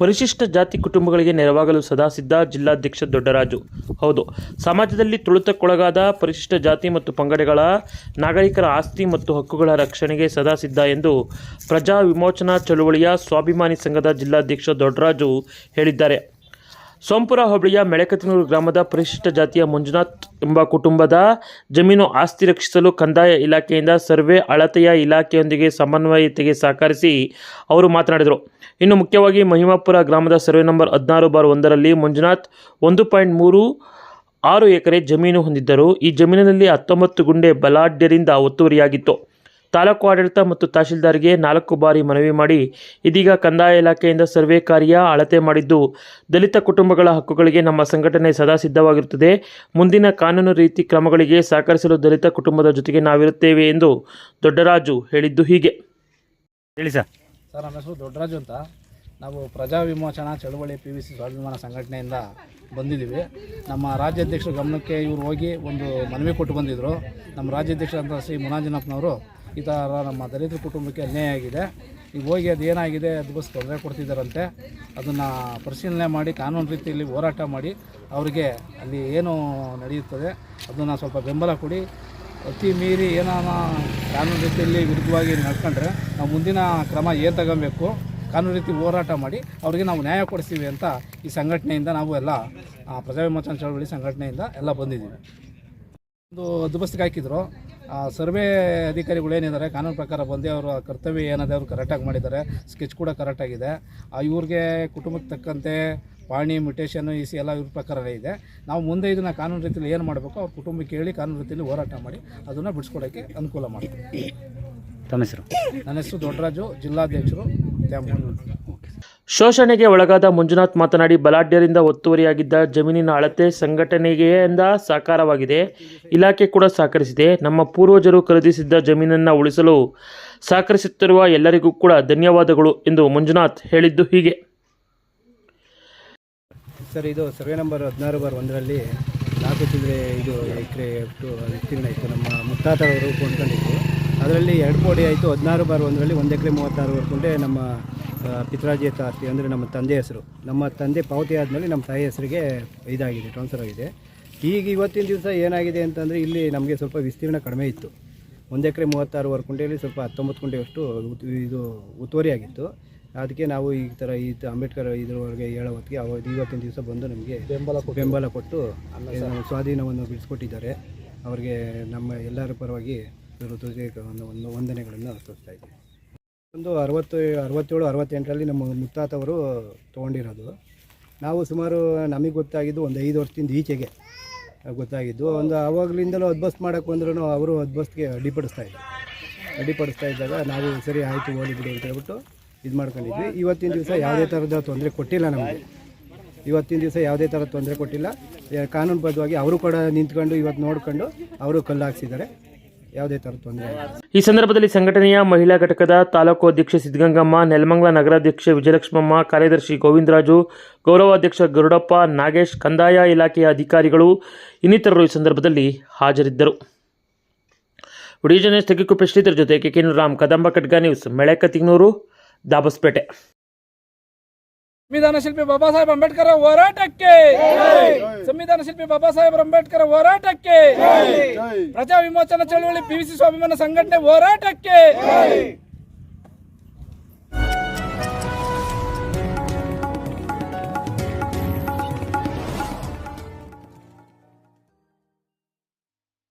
ಪರಿಶಿಷ್ಟ ಜಾತಿ ಕುಟುಂಬಗಳಿಗೆ ನೆರವಾಗಲು ಸದಾ ಸಿದ್ಧ ಜಿಲ್ಲಾಧ್ಯಕ್ಷ ದೊಡ್ಡರಾಜು. ಹೌದು, ಸಮಾಜದಲ್ಲಿ ತುಳಿತಕ್ಕೊಳಗಾದ ಪರಿಶಿಷ್ಟ ಜಾತಿ ಮತ್ತು ಪಂಗಡಗಳ ನಾಗರಿಕರ ಆಸ್ತಿ ಮತ್ತು ಹಕ್ಕುಗಳ ರಕ್ಷಣೆಗೆ ಸದಾ ಸಿದ್ಧ ಎಂದು ಪ್ರಜಾ ವಿಮೋಚನಾ ಚಳುವಳಿಯ ಸ್ವಾಭಿಮಾನಿ ಸಂಘದ ಜಿಲ್ಲಾಧ್ಯಕ್ಷ ದೊಡ್ಡರಾಜು ಹೇಳಿದ್ದಾರೆ. ಸೋಂಪುರ ಹೋಬಳಿಯ ಮೆಳಕತಿನೂರು ಗ್ರಾಮದ ಪರಿಶಿಷ್ಟ ಜಾತಿಯ ಮಂಜುನಾಥ್ ಎಂಬ ಕುಟುಂಬದ ಜಮೀನು ಆಸ್ತಿ ರಕ್ಷಿಸಲು ಕಂದಾಯ ಇಲಾಖೆಯಿಂದ ಸರ್ವೆ ಅಳತೆಯ ಇಲಾಖೆಯೊಂದಿಗೆ ಸಮನ್ವಯತೆಗೆ ಸಹಕರಿಸಿ ಅವರು ಮಾತನಾಡಿದರು. ಇನ್ನು ಮುಖ್ಯವಾಗಿ ಮಹಿಮಾಪುರ ಗ್ರಾಮದ ಸರ್ವೆ ನಂಬರ್ ಹದಿನಾರು ಬಾರ್ ಒಂದರಲ್ಲಿ ಮಂಜುನಾಥ್ ಒಂದು ಪಾಯಿಂಟ್ ಮೂರು ಆರು ಎಕರೆ ಜಮೀನು ಹೊಂದಿದ್ದರು. ಈ ಜಮೀನಿನಲ್ಲಿ ಹತ್ತೊಂಬತ್ತು ಗುಂಡೆ ಬಲಾಢ್ಯರಿಂದ ಒತ್ತುವರಿಯಾಗಿತ್ತು. ತಾಲೂಕು ಆಡಳಿತ ಮತ್ತು ತಹಶೀಲ್ದಾರ್ಗೆ ನಾಲ್ಕು ಬಾರಿ ಮನವಿ ಮಾಡಿ ಇದೀಗ ಕಂದಾಯ ಇಲಾಖೆಯಿಂದ ಸರ್ವೆ ಕಾರ್ಯ ಅಳತೆ ಮಾಡಿದ್ದು ದಲಿತ ಕುಟುಂಬಗಳ ಹಕ್ಕುಗಳಿಗೆ ನಮ್ಮ ಸಂಘಟನೆ ಸದಾ ಸಿದ್ಧವಾಗಿರುತ್ತದೆ. ಮುಂದಿನ ಕಾನೂನು ರೀತಿ ಕ್ರಮಗಳಿಗೆ ಸಹಕರಿಸಲು ದಲಿತ ಕುಟುಂಬದ ಜೊತೆಗೆ ನಾವಿರುತ್ತೇವೆ ಎಂದು ದೊಡ್ಡರಾಜು ಹೇಳಿದ್ದು ಹೀಗೆ. ಹೇಳಿ ಸರ್. ಸರ್ ನಮ್ಮ ಹೆಸರು ದೊಡ್ಡರಾಜು ಅಂತ. ನಾವು ಪ್ರಜಾ ವಿಮೋಚನಾ ಚಳವಳಿ ಪಿ ವಿ ಸಿ ಸ್ವಾಭಿಮಾನ ಸಂಘಟನೆಯಿಂದ ಬಂದಿದ್ದೀವಿ. ನಮ್ಮ ರಾಜ್ಯಾಧ್ಯಕ್ಷರ ಗಮನಕ್ಕೆ ಇವರು ಹೋಗಿ ಒಂದು ಮನವಿ ಕೊಟ್ಟು ಬಂದಿದ್ದರು ನಮ್ಮ ರಾಜ್ಯಾಧ್ಯಕ್ಷರಂತ ಶ್ರೀ ಮುನಾಂಜನಪ್ಪನವರು ಈ ಥರ ನಮ್ಮ ದಲಿತ್ರ ಕುಟುಂಬಕ್ಕೆ ಅನ್ಯಾಯ ಆಗಿದೆ. ಈಗ ಹೋಗಿ ಅದು ಏನಾಗಿದೆ ಅದು ಬಸ್ ತೊಂದರೆ ಕೊಡ್ತಿದ್ದಾರಂತೆ. ಅದನ್ನು ಪರಿಶೀಲನೆ ಮಾಡಿ ಕಾನೂನು ರೀತಿಯಲ್ಲಿ ಹೋರಾಟ ಮಾಡಿ ಅವರಿಗೆ ಅಲ್ಲಿ ಏನು ನಡೆಯುತ್ತದೆ ಅದನ್ನು ಸ್ವಲ್ಪ ಬೆಂಬಲ ಕೊಡಿ. ಅತಿ ಮೀರಿ ಏನಾನ ಕಾನೂನು ರೀತಿಯಲ್ಲಿ ವಿರುದ್ಧವಾಗಿ ನಡ್ಕೊಂಡ್ರೆ ನಾವು ಮುಂದಿನ ಕ್ರಮ ಏನು ತಗೊಬೇಕು? ಕಾನೂನು ರೀತಿ ಹೋರಾಟ ಮಾಡಿ ಅವರಿಗೆ ನಾವು ನ್ಯಾಯ ಕೊಡಿಸ್ತೀವಿ ಅಂತ ಈ ಸಂಘಟನೆಯಿಂದ ನಾವು ಎಲ್ಲ ಆ, ಪ್ರಜಾ ವಿಮೋಚನಾ ಚಳವಳಿ ಸಂಘಟನೆಯಿಂದ ಎಲ್ಲ ಬಂದಿದ್ದೀವಿ. ಒಂದು ದುಬಸ್ತಿಗೆ ಹಾಕಿದ್ರು. ಆ ಸರ್ವೆ ಅಧಿಕಾರಿಗಳು ಏನಿದ್ದಾರೆ ಕಾನೂನು ಪ್ರಕಾರ ಬಂದು ಅವರ ಕರ್ತವ್ಯ ಏನಿದೆ ಅವರು ಕರೆಕ್ಟಾಗಿ ಮಾಡಿದ್ದಾರೆ. ಸ್ಕೆಚ್ ಕೂಡ ಕರೆಕ್ಟಾಗಿದೆ ಆ ಇವ್ರಿಗೆ ಕುಟುಂಬಕ್ಕೆ ತಕ್ಕಂತೆ ಪಾಣಿ ಮ್ಯುಟೇಷನ್ ಈ ಸಿ ಎಲ್ಲ ಇವ್ರ ಪ್ರಕಾರವೇ ಇದೆ. ನಾವು ಮುಂದೆ ಇದನ್ನು ಕಾನೂನು ರೀತಿಯಲ್ಲಿ ಏನು ಮಾಡಬೇಕು ಅವ್ರ ಕುಟುಂಬಕ್ಕೆ ಹೇಳಿ ಕಾನೂನು ರೀತಿಯಲ್ಲಿ ಹೋರಾಟ ಮಾಡಿ ಅದನ್ನು ಬಿಡಿಸ್ಕೊಡೋಕ್ಕೆ ಅನುಕೂಲ ಮಾಡ್ತೀವಿ. ತಮ್ಮ ಹೆಸರು? ನನ್ನ ಹೆಸರು ದೊಡ್ಡರಾಜು ಜಿಲ್ಲಾಧ್ಯಕ್ಷರು ತ್ಯಾಮೂರು. ಶೋಷಣೆಗೆ ಒಳಗಾದ ಮಂಜುನಾಥ್ ಮಾತನಾಡಿ, ಬಲಾಢ್ಯರಿಂದ ಒತ್ತುವರಿಯಾಗಿದ್ದ ಜಮೀನಿನ ಅಳತೆ ಸಂಘಟನೆಗೆಯಿಂದ ಸಾಕಾರವಾಗಿದೆ. ಇಲಾಖೆ ಕೂಡ ಸಹಕರಿಸಿದೆ. ನಮ್ಮ ಪೂರ್ವಜರು ಖರೀದಿಸಿದ್ದ ಜಮೀನನ್ನು ಉಳಿಸಲು ಸಹಕರಿಸುತ್ತಿರುವ ಎಲ್ಲರಿಗೂ ಕೂಡ ಧನ್ಯವಾದಗಳು ಎಂದು ಮಂಜುನಾಥ್ ಹೇಳಿದ್ದು ಹೀಗೆ. ಸರ್, ಇದು ಸರ್ವೆ ನಂಬರ್ ಹದಿನಾರು ಬಾರ್ ಒಂದರಲ್ಲಿ ನಾಲ್ಕು ಚಿಲ್ಲರೆ ಇದು ಎಕರೆ ವಿಸ್ತೀರ್ಣ ಇತ್ತು. ನಮ್ಮ ಮುತ್ತಾತವರು ಕೊಂಡ್ಕೊಂಡಿದ್ದು ಅದರಲ್ಲಿ ಎರಡು ಕೋಟಿ ಆಯಿತು. ಹದಿನಾರು ಬಾರ್ ಒಂದರಲ್ಲಿ ಒಂದು ಎಕರೆ ಮೂವತ್ತಾರು ವರ್ಕೊಂಡೆ ನಮ್ಮ ಆ, ಪಿತ್ರಾಜಿಯತ ಆಸ್ತಿ ಅಂದರೆ ನಮ್ಮ ತಂದೆ ಹೆಸರು. ನಮ್ಮ ತಂದೆ ಪಾವತಿ ಆದಮೇಲೆ ನಮ್ಮ ತಾಯಿ ಹೆಸರಿಗೆ ಇದಾಗಿದೆ ಟ್ರಾನ್ಸ್ಫರ್ ಆಗಿದೆ. ಈಗ ಇವತ್ತಿನ ದಿವಸ ಏನಾಗಿದೆ ಅಂತಂದರೆ ಇಲ್ಲಿ ನಮಗೆ ಸ್ವಲ್ಪ ವಿಸ್ತೀರ್ಣ ಕಡಿಮೆ ಇತ್ತು. ಒಂದು ಎಕರೆ ಮೂವತ್ತಾರೂವರೆ ಕುಂಟೆಯಲ್ಲಿ ಸ್ವಲ್ಪ ಹತ್ತೊಂಬತ್ತು ಕುಂಟೆಯಷ್ಟು ಇದು ಉತ್ತುವರಿ ಆಗಿತ್ತು. ಅದಕ್ಕೆ ನಾವು ಈ ಥರ ಈ ಅಂಬೇಡ್ಕರ್ ಇದ್ರವರೆಗೆ ಹೇಳೋ ಹೊತ್ತಿಗೆ ಅವತ್ತು ಇವತ್ತಿನ ದಿವಸ ಬಂದು ನಮಗೆ ಬೆಂಬಲ ಬೆಂಬಲ ಕೊಟ್ಟು ಸ್ವಾಧೀನವನ್ನು ಬಿಡಿಸ್ಕೊಟ್ಟಿದ್ದಾರೆ. ಅವರಿಗೆ ನಮ್ಮ ಎಲ್ಲರ ಪರವಾಗಿ ಒಂದು ವಂದನೆಗಳನ್ನು ಅರ್ಪಿಸ್ತಾ ಇದ್ದೀವಿ. ಒಂದು ಅರವತ್ತು, ಅರವತ್ತೇಳು, ಅರವತ್ತೆಂಟರಲ್ಲಿ ನಮ್ಮ ಮುತ್ತಾತವರು ತೊಗೊಂಡಿರೋದು. ನಾವು ಸುಮಾರು ನಮಗೆ ಗೊತ್ತಾಗಿದ್ದು ಒಂದು ಐದು ವರ್ಷದಿಂದ ಈಚೆಗೆ ಗೊತ್ತಾಗಿದ್ದು. ಒಂದು ಆವಾಗಲಿಂದಲೂ ಅದ್ಬಸ್ ಮಾಡೋಕ್ಕೆ ಬಂದ್ರೂ ಅವರು ಅದ್ಬಸ್ಗೆ ಅಡ್ಡಿಪಡಿಸ್ತಾ ಇದ್ದರು ಅಡ್ಡಿಪಡಿಸ್ತಾ ಇದ್ದಾಗ ನಾವು ಸರಿ ಆಯಿತು ಓಡಿಬಿಡು ಬಿಡು ಅಂತ ಹೇಳ್ಬಿಟ್ಟು ಇದು ಮಾಡ್ಕೊಂಡಿದ್ವಿ. ಇವತ್ತಿನ ದಿವಸ ಯಾವುದೇ ಥರದ ತೊಂದರೆ ಕೊಟ್ಟಿಲ್ಲ ನಮಗೆ. ಇವತ್ತಿನ ದಿವಸ ಯಾವುದೇ ಥರದ ತೊಂದರೆ ಕೊಟ್ಟಿಲ್ಲ. ಕಾನೂನುಬದ್ಧವಾಗಿ ಅವರು ಕೂಡ ನಿಂತ್ಕೊಂಡು ಇವತ್ತು ನೋಡ್ಕೊಂಡು ಅವರು ಕಲ್ಲು ಹಾಕ್ಸಿದ್ದಾರೆ. ಯಾವುದೇ ಥರ ತೊಂದರೆ ಈ ಸಂದರ್ಭದಲ್ಲಿ ಸಂಘಟನೆಯ ಮಹಿಳಾ ಘಟಕದ ತಾಲೂಕು ಅಧ್ಯಕ್ಷೆ ಸಿದ್ಧಗಂಗಮ್ಮ, ನೆಲಮಂಗಲ ನಗರಾಧ್ಯಕ್ಷೆ ವಿಜಯಲಕ್ಷ್ಮಮ್ಮ, ಕಾರ್ಯದರ್ಶಿ ಗೋವಿಂದರಾಜು, ಗೌರವಾಧ್ಯಕ್ಷ ಗರುಡಪ್ಪ, ನಾಗೇಶ್, ಕಂದಾಯ ಇಲಾಖೆಯ ಅಧಿಕಾರಿಗಳು ಇನ್ನಿತರರು ಈ ಸಂದರ್ಭದಲ್ಲಿ ಹಾಜರಿದ್ದರು. ವಿಡಿಯೋ ಜರ್ನಲಿಸ್ಟ್ ತೆಗೆಕು ಶ್ರೀಧರ್ ಜೊತೆ ಕೆ ರಾಮ್ ಕದಂಬ ಕಡ್ಗಾ ನ್ಯೂಸ್ ಮೆಳೆಕತಿಗ್ನೂರು ದಾಬಸ್ಪೇಟೆ. ಸಂವಿಧಾನ ಶಿಲ್ಪಿ ಬಾಬಾ ಸಾಹೇಬ್ ಅಂಬೇಡ್ಕರ್ ಹೋರಾಟಕ್ಕೆ. ಸಂವಿಧಾನ ಶಿಲ್ಪಿ ಬಾಬಾ ಸಾಹೇಬ್ ಅಂಬೇಡ್ಕರ್ ಹೋರಾಟಕ್ಕೆ. ಪ್ರಜಾ ವಿಮೋಚನಾ ಚಳವಳಿ ಪಿವಿಸಿ ಸ್ವಾಭಿಮಾನ ಸಂಘಟನೆ ಹೋರಾಟಕ್ಕೆ.